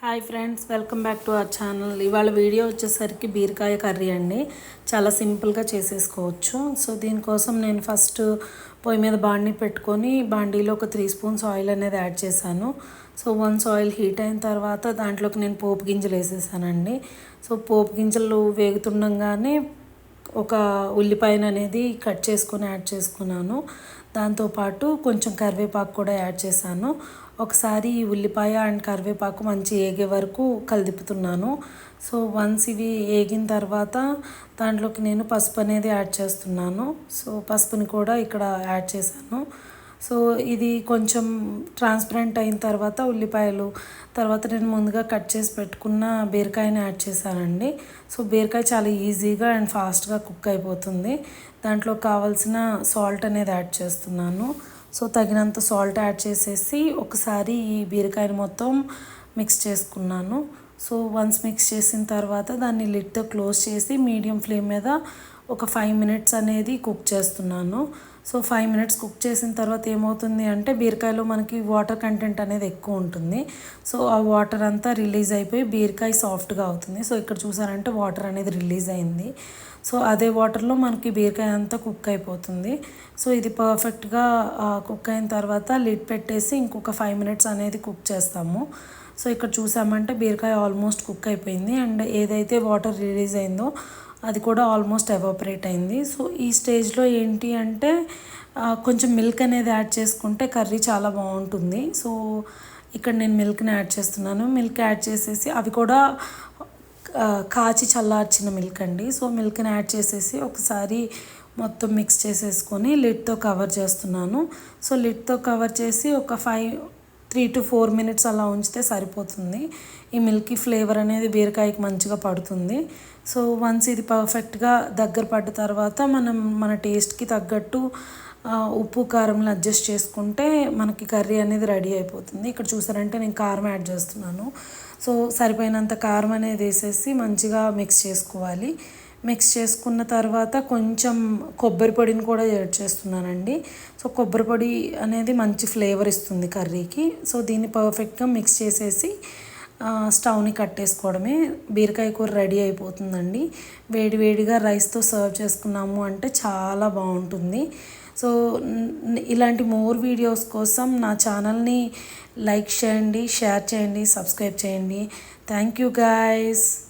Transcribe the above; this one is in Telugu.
Hi friends welcome back to our channel. ఇవాళ వీడియో వచ్చేసరికి బీరకాయ కర్రీ అండి. చాలా సింపుల్గా చేసేసుకోవచ్చు. సో దీనికోసం నేను ఫస్ట్ పొయ్యి మీద బాండీ పెట్టుకొని బాండీలో ఒక త్రీ స్పూన్స్ ఆయిల్ అనేది యాడ్ చేశాను. సో వన్స్ ఆయిల్ హీట్ అయిన తర్వాత దాంట్లోకి నేను పోపు గింజలు వేసేసానండి. సో పోపు గింజలు వేగుతుండగానే ఒక ఉల్లిపాయను అనేది కట్ చేసుకొని యాడ్ చేసుకున్నాను. దాంతోపాటు కొంచెం కరివేపాకు కూడా యాడ్ చేశాను. ఒకసారి ఈ ఉల్లిపాయ అండ్ కరివేపాకు మంచి ఏగే వరకు కలిదిపుతున్నాను. సో వన్స్ ఇవి ఏగిన తర్వాత దాంట్లోకి నేను పసుపు అనేది యాడ్ చేస్తున్నాను. సో పసుపుని కూడా ఇక్కడ యాడ్ చేశాను. సో ఇది కొంచెం ట్రాన్స్పరెంట్ అయిన తర్వాత ఉల్లిపాయలు తర్వాత నేను ముందుగా కట్ చేసి పెట్టుకున్న బీరకాయని యాడ్ చేశానండి. సో బీరకాయ చాలా ఈజీగా అండ్ ఫాస్ట్గా కుక్ అయిపోతుంది. దాంట్లో కావాల్సిన సాల్ట్ అనేది యాడ్ చేస్తున్నాను. సో తగినంత సాల్ట్ యాడ్ చేసేసి ఒకసారి ఈ బీరకాయని మొత్తం మిక్స్ చేసుకున్నాను. సో వన్స్ మిక్స్ చేసిన తర్వాత దాన్ని లిడ్తో క్లోజ్ చేసి మీడియం ఫ్లేమ్ మీద ఒక ఫైవ్ మినిట్స్ అనేది కుక్ చేస్తున్నాను. సో ఫైవ్ మినిట్స్ కుక్ చేసిన తర్వాత ఏమవుతుంది అంటే బీరకాయలో మనకి వాటర్ కంటెంట్ అనేది ఎక్కువ ఉంటుంది. సో ఆ వాటర్ అంతా రిలీజ్ అయిపోయి బీరకాయ సాఫ్ట్గా అవుతుంది. సో ఇక్కడ చూసారంటే వాటర్ అనేది రిలీజ్ అయింది. సో అదే వాటర్లో మనకి బీరకాయ అంతా కుక్ అయిపోతుంది. సో ఇది పర్ఫెక్ట్గా కుక్ అయిన తర్వాత లిడ్ పెట్టేసి ఇంకొక ఫైవ్ మినిట్స్ అనేది కుక్ చేస్తాము. సో ఇక్కడ చూసామంటే బీరకాయ ఆల్మోస్ట్ కుక్ అయిపోయింది. అండ్ ఏదైతే వాటర్ రిలీజ్ అయిందో అది కూడా ఆల్మోస్ట్ ఎవాపరేట్ అయింది. సో ఈ స్టేజ్లో ఏంటి అంటే కొంచెం మిల్క్ అనేది యాడ్ చేసుకుంటే కర్రీ చాలా బాగుంటుంది. సో ఇక్కడ నేను మిల్క్ని యాడ్ చేస్తున్నాను. మిల్క్ యాడ్ చేసేసి అవి కూడా కాచి చల్లార్చిన మిల్క్ అండి. సో మిల్క్ని యాడ్ చేసేసి ఒకసారి మొత్తం మిక్స్ చేసేసుకొని లిడ్తో కవర్ చేస్తున్నాను. సో లిడ్తో కవర్ చేసి ఒక five three two four minutes అలా ఉంచితే సరిపోతుంది. ఈ మిల్కీ ఫ్లేవర్ అనేది బీరకాయకి మంచిగా పడుతుంది. సో వన్స్ ఇది పర్ఫెక్ట్గా దగ్గర పడ్డ తర్వాత మనం మన టేస్ట్కి తగ్గట్టు ఉప్పు కారంలు అడ్జస్ట్ చేసుకుంటే మనకి కర్రీ అనేది రెడీ అయిపోతుంది. ఇక్కడ చూసారంటే నేను కారం యాడ్ చేస్తున్నాను. సో సరిపోయినంత కారం అనేది వేసేసి మంచిగా మిక్స్ చేసుకోవాలి. మిక్స్ చేసుకున్న తర్వాత కొంచెం కొబ్బరి పొడిని కూడా యాడ్ చేస్తున్నానండి. సో కొబ్బరి పొడి అనేది మంచి ఫ్లేవర్ ఇస్తుంది కర్రీకి. సో దీన్ని పర్ఫెక్ట్గా మిక్స్ చేసేసి స్టవ్ని కట్టేసుకోవడమే. బీరకాయ కూర రెడీ అయిపోతుందండి. వేడివేడిగా రైస్తో సర్వ్ చేసుకున్నాము అంటే చాలా బాగుంటుంది. సో ఇలాంటి మోర్ వీడియోస్ కోసం నా ఛానల్ని లైక్ చేయండి షేర్ చేయండి సబ్స్క్రైబ్ చేయండి. Thank you guys.